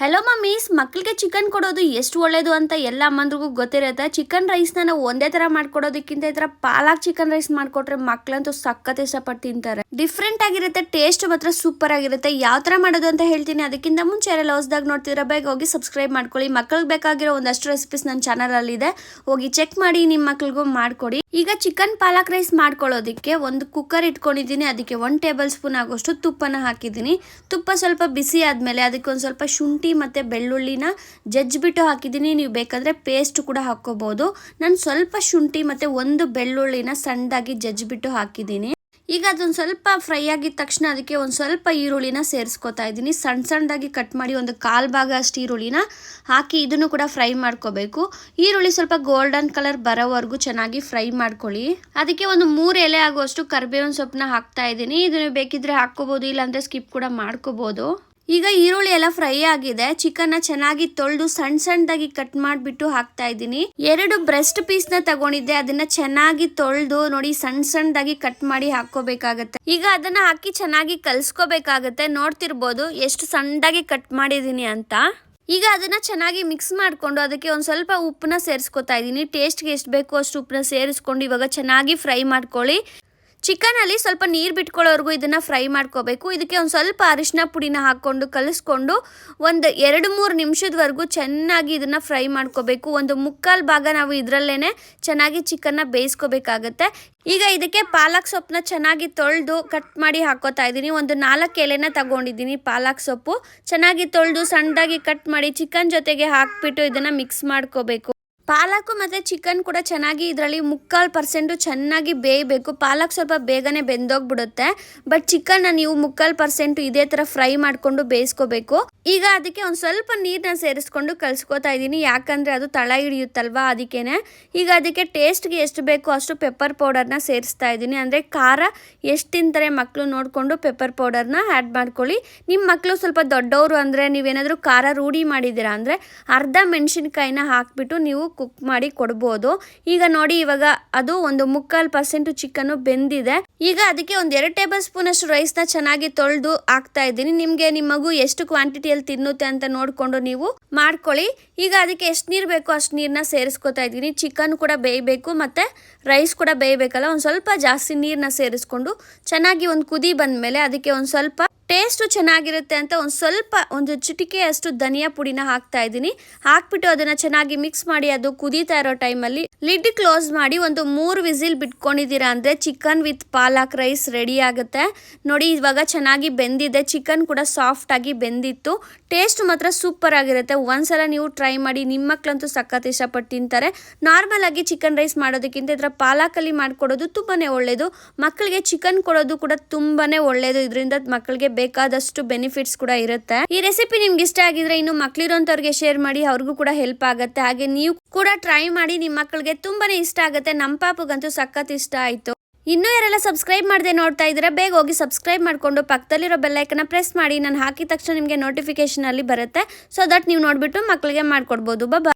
Hello mummies ಮಕ್ಕಳಿಗೆ chicken ಕೊಡೋದು ಎಷ್ಟು ಒಳ್ಳೇದು ಅಂತ ಎಲ್ಲ ಅಮ್ಮಂದ್ರಿಗೂ ಗೊತ್ತಿರುತ್ತೆ. ಚಿಕನ್ ರೈಸ್ನ ನಾವು ಒಂದೇ ತರ ಮಾಡ್ಕೊಡೋದಕ್ಕಿಂತ ಈ ಥರ ಪಾಲಾಕ್ ಚಿಕನ್ ರೈಸ್ ಮಾಡಿಕೊಟ್ರೆ ಮಕ್ಕಳಂತೂ ಸಖತ್ ಇಷ್ಟಪಟ್ಟು ತಿಂತಾರೆ. ಡಿಫ್ರೆಂಟ್ ಆಗಿರುತ್ತೆ ಟೇಸ್ಟ್ ಮಾತ್ರ ಸೂಪರ್ ಆಗಿರುತ್ತೆ. ಯಾವ ತರ ಮಾಡೋದು ಅಂತ ಹೇಳ್ತೀನಿ. ಅದಕ್ಕಿಂತ ಮುಂಚೆ ಎಲ್ಲ ಹೊಸದಾಗ ನೋಡ್ತಿದ್ರೆ, ಬೇಗ ಹೋಗಿ ಸಬ್ಸ್ಕ್ರೈಬ್ ಮಾಡ್ಕೊಳ್ಳಿ. ಮಕ್ಕಳಿಗೆ ಬೇಕಾಗಿರೋ ಒಂದಷ್ಟು ರೆಸಿಪೀಸ್ ನನ್ನ ಚಾನಲಲ್ಲಿದೆ ಹೋಗಿ ಚೆಕ್ ಮಾಡಿ ನಿಮ್ಮ ಮಕ್ಳಿಗೂ ಮಾಡ್ಕೊಡಿ. ಈಗ ಚಿಕನ್ ಪಾಲಕ್ ರೈಸ್ ಮಾಡ್ಕೊಳ್ಳೋದಕ್ಕೆ ಒಂದು ಕುಕ್ಕರ್ ಇಟ್ಕೊಂಡಿದ್ದೀನಿ. ಅದಕ್ಕೆ ಒನ್ ಟೇಬಲ್ ಸ್ಪೂನ್ ಆಗೋಷ್ಟು ತುಪ್ಪನ ಹಾಕಿದ್ದೀನಿ. ತುಪ್ಪ ಸ್ವಲ್ಪ ಬಿಸಿ ಆದಮೇಲೆ ಅದಕ್ಕೆ ಒಂದು ಸ್ವಲ್ಪ ಶುಂಠಿ ಮತ್ತು ಬೆಳ್ಳುಳ್ಳಿನ ಜಜ್ಜಿಬಿಟ್ಟು ಹಾಕಿದ್ದೀನಿ. ನೀವು ಬೇಕಾದರೆ ಪೇಸ್ಟ್ ಕೂಡ ಹಾಕ್ಕೋಬೋದು. ನಾನು ಸ್ವಲ್ಪ ಶುಂಠಿ ಮತ್ತು ಒಂದು ಬೆಳ್ಳುಳ್ಳಿನ ಸಣ್ಣದಾಗಿ ಜಜ್ಜಿಬಿಟ್ಟು ಹಾಕಿದ್ದೀನಿ. ಈಗ ಅದೊಂದು ಸ್ವಲ್ಪ ಫ್ರೈ ಆಗಿದ ತಕ್ಷಣ ಅದಕ್ಕೆ ಒಂದು ಸ್ವಲ್ಪ ಈರುಳ್ಳಿನ ಸೇರಿಸ್ಕೊತಾ ಇದ್ದೀನಿ. ಸಣ್ಣ ಸಣ್ಣದಾಗಿ ಕಟ್ ಮಾಡಿ ಒಂದು ಕಾಲು ಭಾಗ ಅಷ್ಟು ಈರುಳ್ಳಿನ ಹಾಕಿ ಇದನ್ನು ಕೂಡ ಫ್ರೈ ಮಾಡ್ಕೋಬೇಕು. ಈರುಳ್ಳಿ ಸ್ವಲ್ಪ ಗೋಲ್ಡನ್ ಕಲರ್ ಬರೋವರೆಗೂ ಚೆನ್ನಾಗಿ ಫ್ರೈ ಮಾಡ್ಕೊಳ್ಳಿ. ಅದಕ್ಕೆ ಒಂದು ಮೂರು ಎಲೆ ಆಗುವಷ್ಟು ಕರ್ಬೇವಿನ ಸೊಪ್ಪನ್ನ ಹಾಕ್ತಾ ಇದ್ದೀನಿ. ಇದನ್ನು ಬೇಕಿದ್ರೆ ಹಾಕ್ಕೋಬೋದು, ಇಲ್ಲಾಂದರೆ ಸ್ಕಿಪ್ ಕೂಡ ಮಾಡ್ಕೋಬೋದು. ಈಗ ಈರುಳ್ಳಿ ಎಲ್ಲ ಫ್ರೈ ಆಗಿದೆ. ಚಿಕನ್ ಚೆನ್ನಾಗಿ ತೊಳೆದು ಸಣ್ಣ ಸಣ್ಣದಾಗಿ ಕಟ್ ಮಾಡಿಬಿಟ್ಟು ಹಾಕ್ತಾ ಇದ್ದೀನಿ. ಎರಡು ಬ್ರೆಸ್ಟ್ ಪೀಸ್ನ ತಗೊಂಡಿದ್ದೆ. ಅದನ್ನ ಚೆನ್ನಾಗಿ ತೊಳೆದು ನೋಡಿ ಸಣ್ಣ ಸಣ್ಣದಾಗಿ ಕಟ್ ಮಾಡಿ ಹಾಕೋಬೇಕಾಗತ್ತೆ ಈಗ ಅದನ್ನ ಹಾಕಿ ಚೆನ್ನಾಗಿ ಕಲ್ಸ್ಕೋಬೇಕಾಗತ್ತೆ. ನೋಡ್ತಿರ್ಬೋದು ಎಷ್ಟು ಸಣ್ಣದಾಗಿ ಕಟ್ ಮಾಡಿದೀನಿ ಅಂತ. ಈಗ ಅದನ್ನ ಚೆನ್ನಾಗಿ ಮಿಕ್ಸ್ ಮಾಡಿಕೊಂಡು ಅದಕ್ಕೆ ಒಂದು ಸ್ವಲ್ಪ ಉಪ್ಪನ್ನ ಸೇರಿಸ್ಕೊತಾ ಇದ್ದೀನಿ. ಟೇಸ್ಟ್ಗೆ ಎಷ್ಟು ಬೇಕೋ ಅಷ್ಟು ಉಪ್ಪನ್ನ ಸೇರಿಸ್ಕೊಂಡು ಇವಾಗ ಚೆನ್ನಾಗಿ ಫ್ರೈ ಮಾಡ್ಕೊಳ್ಳಿ. ಚಿಕನಲ್ಲಿ ಸ್ವಲ್ಪ ನೀರು ಬಿಟ್ಕೊಳ್ಳೋವರೆಗೂ ಇದನ್ನು ಫ್ರೈ ಮಾಡ್ಕೋಬೇಕು. ಇದಕ್ಕೆ ಒಂದು ಸ್ವಲ್ಪ ಅರಿಶಿನ ಪುಡಿನ ಹಾಕ್ಕೊಂಡು ಕಲಿಸ್ಕೊಂಡು ಒಂದು ಎರಡು ಮೂರು ನಿಮಿಷದವರೆಗೂ ಚೆನ್ನಾಗಿ ಇದನ್ನು ಫ್ರೈ ಮಾಡ್ಕೋಬೇಕು. ಒಂದು ಮುಕ್ಕಾಲು ಭಾಗ ನಾವು ಇದರಲ್ಲೇ ಚೆನ್ನಾಗಿ ಚಿಕನ್ನ ಬೇಯಿಸ್ಕೋಬೇಕಾಗತ್ತೆ. ಈಗ ಇದಕ್ಕೆ ಪಾಲಕ್ ಸೊಪ್ಪನ್ನ ಚೆನ್ನಾಗಿ ತೊಳೆದು ಕಟ್ ಮಾಡಿ ಹಾಕೋತಾ ಇದ್ದೀನಿ. ಒಂದು ನಾಲ್ಕು ಎಲೆನ ತಗೊಂಡಿದ್ದೀನಿ ಪಾಲಕ್ ಸೊಪ್ಪು. ಚೆನ್ನಾಗಿ ತೊಳೆದು ಸಣ್ಣದಾಗಿ ಕಟ್ ಮಾಡಿ ಚಿಕನ್ ಜೊತೆಗೆ ಹಾಕ್ಬಿಟ್ಟು ಇದನ್ನು ಮಿಕ್ಸ್ ಮಾಡ್ಕೋಬೇಕು. ಪಾಲಕ್ ಮತ್ತು ಚಿಕನ್ ಕೂಡ ಚೆನ್ನಾಗಿ ಇದರಲ್ಲಿ ಮುಕ್ಕಾಲು ಪರ್ಸೆಂಟು ಚೆನ್ನಾಗಿ ಬೇಯಬೇಕು. ಪಾಲಕ್ ಸ್ವಲ್ಪ ಬೇಗನೆ ಬೆಂದೋಗ್ಬಿಡುತ್ತೆ. ಬಟ್ ಚಿಕನ್ನ ನೀವು ಮುಕ್ಕಾಲು ಪರ್ಸೆಂಟು ಇದೇ ಥರ ಫ್ರೈ ಮಾಡಿಕೊಂಡು ಬೇಯಿಸ್ಕೋಬೇಕು. ಈಗ ಅದಕ್ಕೆ ಒಂದು ಸ್ವಲ್ಪ ನೀರನ್ನ ಸೇರಿಸ್ಕೊಂಡು ಕಲ್ಸ್ಕೊತಾ ಇದ್ದೀನಿ. ಯಾಕಂದರೆ ಅದು ತಳ ಹಿಡಿಯುತ್ತಲ್ವ ಅದಕ್ಕೇನೆ. ಈಗ ಅದಕ್ಕೆ ಟೇಸ್ಟ್ಗೆ ಎಷ್ಟು ಬೇಕೋ ಅಷ್ಟು ಪೆಪ್ಪರ್ ಪೌಡರ್ನ ಸೇರಿಸ್ತಾ ಇದ್ದೀನಿ. ಅಂದರೆ ಖಾರ ಎಷ್ಟು ತಿಂತಾರೆ ಮಕ್ಕಳು ನೋಡಿಕೊಂಡು ಪೆಪ್ಪರ್ ಪೌಡರ್ನ ಆ್ಯಡ್ ಮಾಡ್ಕೊಳ್ಳಿ. ನಿಮ್ಮ ಮಕ್ಕಳು ಸ್ವಲ್ಪ ದೊಡ್ಡವರು ಅಂದರೆ ನೀವೇನಾದರೂ ಖಾರ ರೂಢಿ ಮಾಡಿದ್ದೀರಾ ಅಂದರೆ ಅರ್ಧ ಮೆಣಸಿನ್ಕಾಯಿನ ಹಾಕಿಬಿಟ್ಟು ನೀವು ಕುಕ್ ಮಾಡಿ ಕೊಡ್ಬೋದು. ಈಗ ನೋಡಿ ಇವಾಗ ಅದು ಒಂದು ಮುಕ್ಕಾಲು ಪರ್ಸೆಂಟ್ ಚಿಕನ್ ಬೆಂದಿದೆ. ಈಗ ಅದಕ್ಕೆ ಒಂದು ಎರಡು ಟೇಬಲ್ ಸ್ಪೂನ್ ಅಷ್ಟು ನ ಚೆನ್ನಾಗಿ ತೊಳೆದು ಹಾಕ್ತಾ ಇದ್ದೀನಿ. ನಿಮಗೆ ನಿಮ್ಮ ಮಗು ಎಷ್ಟು ಕ್ವಾಂಟಿಟಿಯಲ್ಲಿ ತಿನ್ನುತ್ತೆ ಅಂತ ನೋಡ್ಕೊಂಡು ನೀವು ಮಾಡ್ಕೊಳ್ಳಿ. ಈಗ ಅದಕ್ಕೆ ಎಷ್ಟು ನೀರು ಬೇಕೋ ಅಷ್ಟು ನೀರನ್ನ ಸೇರಿಸ್ಕೊತಾ ಇದ್ದೀನಿ. ಚಿಕನ್ ಕೂಡ ಬೇಯಬೇಕು ಮತ್ತೆ ರೈಸ್ ಕೂಡ ಬೇಯಬೇಕಲ್ಲ, ಒಂದು ಸ್ವಲ್ಪ ಜಾಸ್ತಿ ನೀರನ್ನ ಸೇರಿಸ್ಕೊಂಡು ಚೆನ್ನಾಗಿ ಒಂದು ಕುದಿ ಬಂದಮೇಲೆ ಅದಕ್ಕೆ ಒಂದು ಸ್ವಲ್ಪ ಟೇಸ್ಟು ಚೆನ್ನಾಗಿರುತ್ತೆ ಅಂತ ಒಂದು ಸ್ವಲ್ಪ ಒಂದು ಚಿಟಿಕೆಯಷ್ಟು ಧನಿಯಾ ಪುಡಿನ ಹಾಕ್ತಾ ಇದ್ದೀನಿ. ಹಾಕ್ಬಿಟ್ಟು ಅದನ್ನ ಚೆನ್ನಾಗಿ ಮಿಕ್ಸ್ ಮಾಡಿ ಅದು ಕುದೀತಾ ಇರೋ ಟೈಮಲ್ಲಿ ಲಿಡ್ ಕ್ಲೋಸ್ ಮಾಡಿ ಒಂದು ಮೂರು ವಿಸಿಲ್ ಬಿಟ್ಕೊಂಡಿದ್ದೀರಾ ಅಂದರೆ chicken with palak rice ready ಆಗುತ್ತೆ. ನೋಡಿ, ಇವಾಗ ಚೆನ್ನಾಗಿ ಬೆಂದಿದೆ. ಚಿಕನ್ ಕೂಡ ಸಾಫ್ಟ್ ಆಗಿ ಬೆಂದಿತ್ತು. ಟೇಸ್ಟ್ ಮಾತ್ರ ಸೂಪರ್ ಆಗಿರುತ್ತೆ. ಒಂದ್ಸಲ ನೀವು ಟ್ರೈ ಮಾಡಿ. ನಿಮ್ಮ ಮಕ್ಕಳಂತೂ ಸಖತ್ ಇಷ್ಟಪಟ್ಟು ತಿಂತಾರೆ. ನಾರ್ಮಲ್ ಆಗಿ ಚಿಕನ್ ರೈಸ್ ಮಾಡೋದಕ್ಕಿಂತ ಇದರ ಪಾಲಕಲ್ಲಿ ಮಾಡಿಕೊಡೋದು ತುಂಬಾನೇ ಒಳ್ಳೆಯದು ಮಕ್ಕಳಿಗೆ ಚಿಕನ್ ಕೊಡೋದು ಕೂಡ ತುಂಬಾನೇ ಒಳ್ಳೆಯದು ಇದರಿಂದ ಮಕ್ಕಳಿಗೆ ಬೇಕಾದಷ್ಟು ಬೆನಿಫಿಟ್ಸ್ ಕೂಡ ಇರುತ್ತೆ. ಈ ರೆಸಿಪಿ ನಿಮ್ಗೆ ಇಷ್ಟ ಆಗಿದ್ರೆ ಇನ್ನು ಮಕ್ಕಳಿರೋಂಥವ್ರಿಗೆ ಶೇರ್ ಮಾಡಿ. ಅವ್ರಿಗೂ ಕೂಡ ಹೆಲ್ಪ್ ಆಗುತ್ತೆ. ಹಾಗೆ ನೀವು ಕೂಡ ಟ್ರೈ ಮಾಡಿ. ನಿಮ್ಮ ಮಕ್ಕಳಿಗೆ ತುಂಬಾನೇ ಇಷ್ಟ ಆಗುತ್ತೆ ನಮ್ಮ ಪಾಪಗಂತೂ ಸಖತ್ ಇಷ್ಟ ಆಯ್ತು. ಇನ್ನೂ ಯಾರೆಲ್ಲ ಸಬ್ಸ್ಕ್ರೈಬ್ ಮಾಡದೆ ನೋಡ್ತಾ ಇದ್ರೆ ಬೇಗ ಹೋಗಿ ಸಬ್ಸ್ಕ್ರೈಬ್ ಮಾಡಿಕೊಂಡು ಪಕ್ಕದಲ್ಲಿರೋ ಬೆಲ್ಲೈಕನ್ನ ಪ್ರೆಸ್ ಮಾಡಿ, ನಾನು ಹಾಕಿದ ತಕ್ಷಣ ನಿಮಗೆ ನೋಟಿಫಿಕೇಶನ್ ಅಲ್ಲಿ ಬರುತ್ತೆ. ಸೊ ದಟ್ ನೀವು ನೋಡ್ಬಿಟ್ಟು ಮಕ್ಕಳಿಗೆ ಮಾಡ್ಕೊಡ್ಬೋದು. ಬಾ